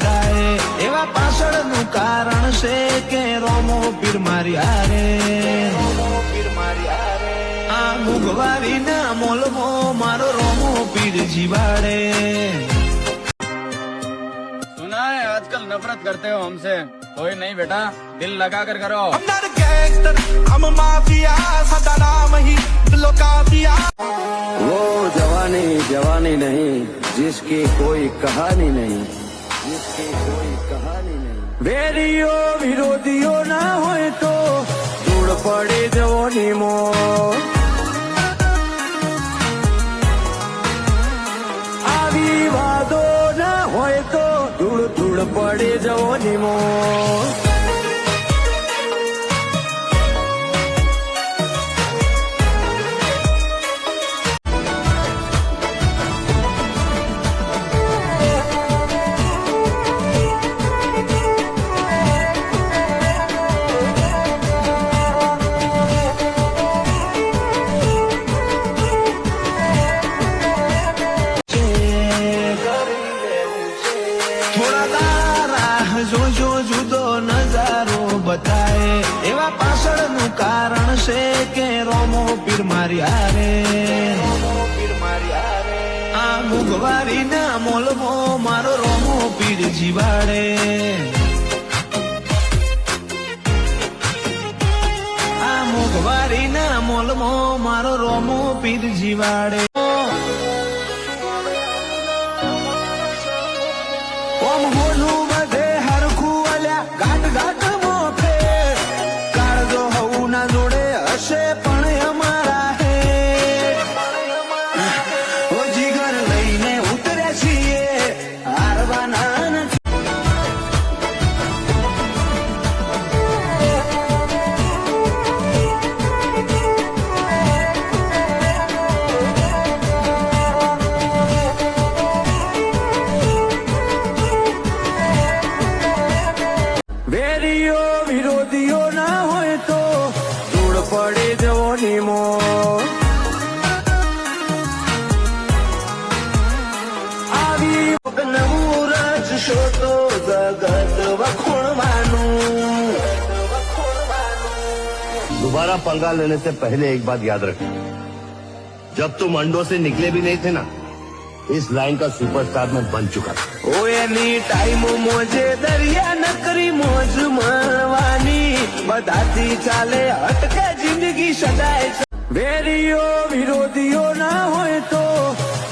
રાહે એવા પાષળ નું કારણ સે કે રોમો પીર માર્યા રે રોમો પીર માર્યા રે આ મુગવા વિના મોલમો મારો રોમો પીડ જીવા રે સુનાય આજકલ નફરત કરતે હો હમસે કોઈ નહીં બેટા દિલ લગાકર કરો હમ નર ગએ તર હમ માફિયા સદા નામ હી ભૂલ કા દિયા ઓર જવાની જવાની નહીં જિસકી કોઈ કહાની નહીં વેરીઓ વિરોધીઓ ના હોય તો ધૂળ પડે જવો નિમો આવી વાદો ના હોય તો ધૂળ ધૂળ પડે જવો નિમો પીર આ મુગવારી ના મોલમો મારો રોમો પીર જીવાડે આ મુગવારી ના મોલમો મારો રોમો પીર જીવાડે ઓમ હોનું बेरियो विरोधियो ना हो तो दूर पड़े जो निमो दोबारा पंगा लेने से पहले एक बात याद रखना जब तुम अंडों से निकले भी नहीं थे ना इस लाइन का सुपरस्टार मैं बन चुका ओ एनी टाइम मोजे दरिया नकरी मोज मानी बताती चाले हटके जिंदगी સદાય વેરીઓ વિરોધીઓ ના હોય તો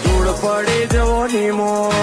તોડ પડે